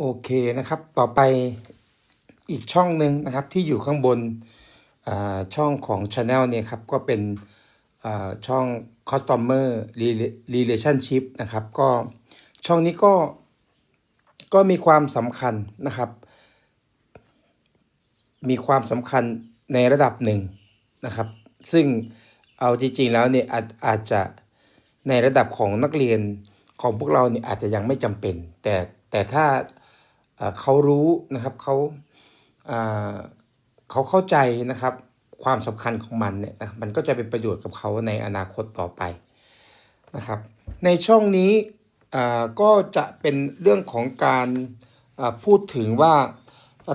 โอเคนะครับ ต่อไปอีกช่องหนึ่งนะครับที่อยู่ข้างบนช่องของ Channel เนี่ยครับก็เป็นช่อง Customer Relationship นะครับก็ช่องนี้ก็ก็มีความสำคัญนะครับ มีความสำคัญในระดับหนึ่งนะครับ ซึ่งเอาจริงๆแล้วเนี่ยอาจอาจจะในระดับของนักเรียนของพวกเราเนี่ยอาจจะยังไม่จำเป็น แต่แต่ถ้า เขารู้นะครับเขาเขาเข้าใจนะครับความสำคัญของมันเนี่ยนะมันก็จะเป็นประโยชน์กับเขาในอนาคตต่อไปนะครับ ในช่องนี้ก็จะเป็นเรื่องของการพูดถึงว่า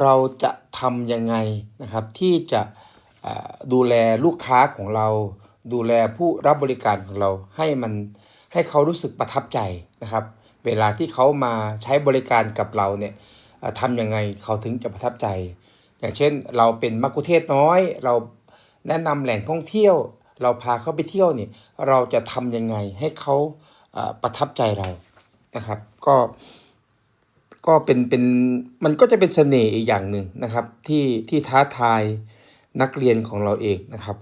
เราจะทำยังไงนะครับที่จะดูแลลูกค้าของเรา ดูแลผู้รับบริการของเราให้มันให้เขารู้สึกประทับใจนะครับ เวลาที่เขามาใช้บริการกับเราเนี่ยทำยังไงเขาถึงจะประทับใจ อย่างเช่น เราเป็นมักคุเทศน้อย เราแนะนำแหล่งท่องเที่ยว เราพาเขาไปเที่ยวเนี่ยเราจะทำยังไงให้เขาอ่าประทับใจเรานะครับ ก็ก็เป็นเป็นมันก็จะเป็นเสน่ห์อีกอย่างหนึ่งนะครับที่ที่ท้าทายนักเรียนของเราเองนะครับ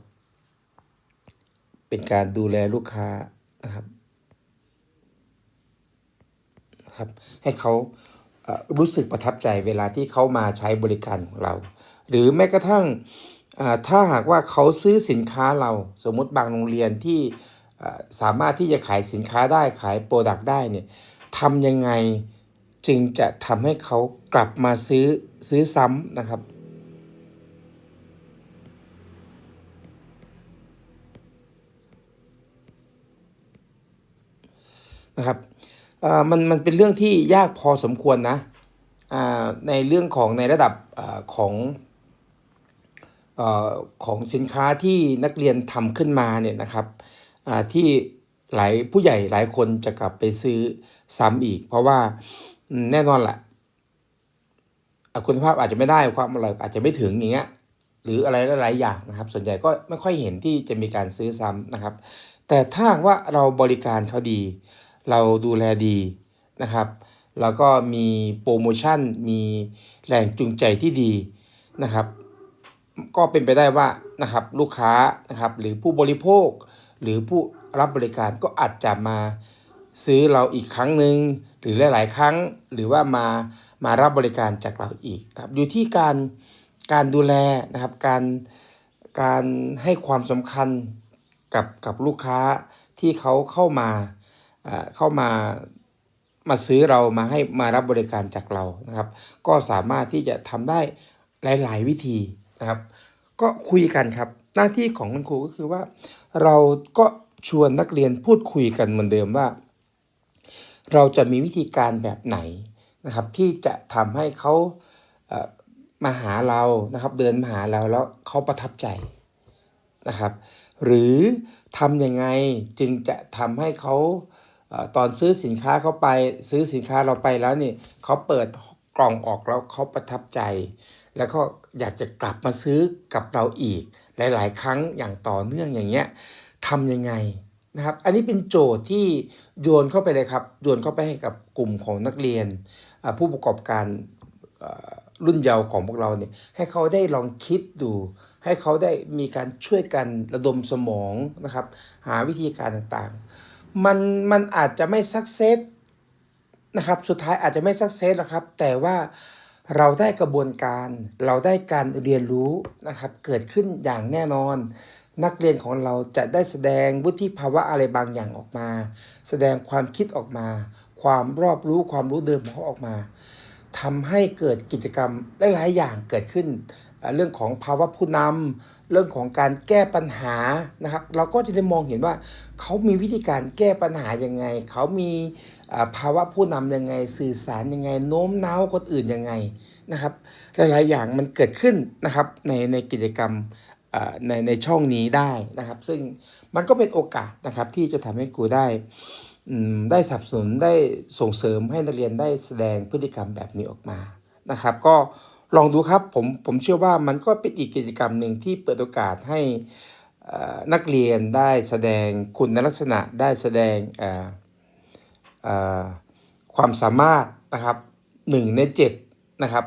เป็นการดูแลลูกค้านะครับ นะครับ ให้เขารู้สึกประทับใจเวลาที่เขามาใช้บริการของเรา หรือแม้กระทั่งถ้าหากว่าเขาซื้อสินค้าเราสมมติบางโรงเรียนที่สามารถที่จะขายสินค้าได้ขายโปรดักต์ได้เนี่ยทำยังไงจึงจะทำให้เขากลับมาซื้อซื้อซ้ำนะครับนะครับ มันมันเป็นเรื่องที่ยากพอสมควรนะในเรื่องของในระดับอของอของสินค้าที่นักเรียนทำขึ้นมาเนี่ยนะครับที่หลายผู้ใหญ่หลายคนจะกลับไปซื้อซ้ำอีก เพราะว่าแน่นอนแหละคุณภาพอาจจะไม่ได้ความอร่อยอาจจะไม่ถึงอย่างเงี้ยหรืออะไรหลายๆอย่างนะครับ ส่วนใหญ่ก็ไม่ค่อยเห็นที่จะมีการซื้อซ้ำนะครับ แต่ถ้าว่าเราบริการเขาดี เราดูแลดีนะครับ แล้วก็มีโปรโมชั่นมีแรงจูงใจที่ดีนะครับ ก็เป็นไปได้ว่านะครับลูกค้านะครับหรือผู้บริโภค หรือผู้รับบริการก็อาจจะมาซื้อเราอีกครั้งหนึ่งหรือหลาย ๆ ครั้งหรือว่ามามารับบริการจากเราอีกครับอยู่ที่การการดูแลนะครับการการให้ความสำคัญกับกับลูกค้าที่เขาเข้ามา เข้ามามาซื้อเรามาให้มารับบริการจากเรานะครับ ก็สามารถที่จะทำได้หลาย ๆ วิธีนะครับ ก็คุยกันครับ หน้าที่ของคุณครูก็คือว่า เราก็ชวนนักเรียนพูดคุยกันเหมือนเดิมว่า เราจะมีวิธีการแบบไหนนะครับ ที่จะทำให้เขาเอ่อมาหาเรานะครับ เดินมาหาเราแล้วเขาประทับใจนะครับ หรือทำยังไงจึงจะทำให้เขา ตอนซื้อสินค้าเขาไปซื้อสินค้าเราไปแล้วนี่เขาเปิดกล่องออกแล้วเขาประทับใจ แล้วก็อยากจะกลับมาซื้อกับเราอีก หลาย ๆ ครั้งอย่างต่อเนื่องอย่างเงี้ยทำยังไงนะครับ อันนี้เป็นโจทย์ที่โยนเข้าไปเลยครับโยนเข้าไปให้กับกลุ่มของนักเรียน ผู้ประกอบการรุ่นเยาว์ของพวกเราเนี่ยให้เขาได้ลองคิดดู ให้เขาได้มีการช่วยกันระดมสมองนะครับ หาวิธีการต่างๆ มันมันอาจจะไม่สักเซสนะครับ สุดท้ายอาจจะไม่สักเซสหรอกครับ แต่ว่าเราได้กระบวนการ เราได้การเรียนรู้นะครับ เกิดขึ้นอย่างแน่นอน นักเรียนของเราจะได้แสดงวุฒิภาวะอะไรบางอย่างออกมา แสดงความคิดออกมา ความรอบรู้ความรู้เดิมของเขาออกมาทำให้เกิดกิจกรรมหลายๆอย่างเกิดขึ้น เรื่องของภาวะผู้นำเรื่องของการแก้ปัญหานะครับ เราก็จะได้มองเห็นว่าเขามีวิธีการแก้ปัญหายังไง เขามีภาวะผู้นำยังไง สื่อสารยังไง โน้มน้าวคนอื่นยังไงนะครับ หลายๆอย่างมันเกิดขึ้นนะครับในในกิจกรรมในในช่องนี้ได้นะครับ ซึ่งมันก็เป็นโอกาสนะครับที่จะทำให้ครูได้ได้สับสนได้ส่งเสริมให้นักเรียนได้แสดงพฤติกรรมแบบนี้ออกมานะครับ ก็ ลองดูครับผมผมเชื่อว่ามันก็เป็นอีกกิจกรรมหนึ่งที่เปิดโอกาสให้นักเรียนได้แสดงคุณลักษณะได้แสดงความสามารถนะครับหนึ่งในเจ็ดนะครับ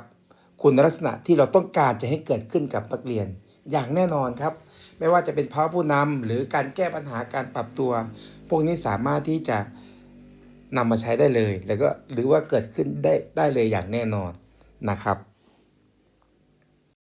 คุณลักษณะที่เราต้องการจะให้เกิดขึ้นกับนักเรียนอย่างแน่นอนครับ ไม่ว่าจะเป็นภาวะผู้นำหรือการแก้ปัญหาการปรับตัว พวกนี้สามารถที่จะนำมาใช้ได้เลย แล้วก็หรือว่าเกิดขึ้นได้ได้เลยอย่างแน่นอนนะครับ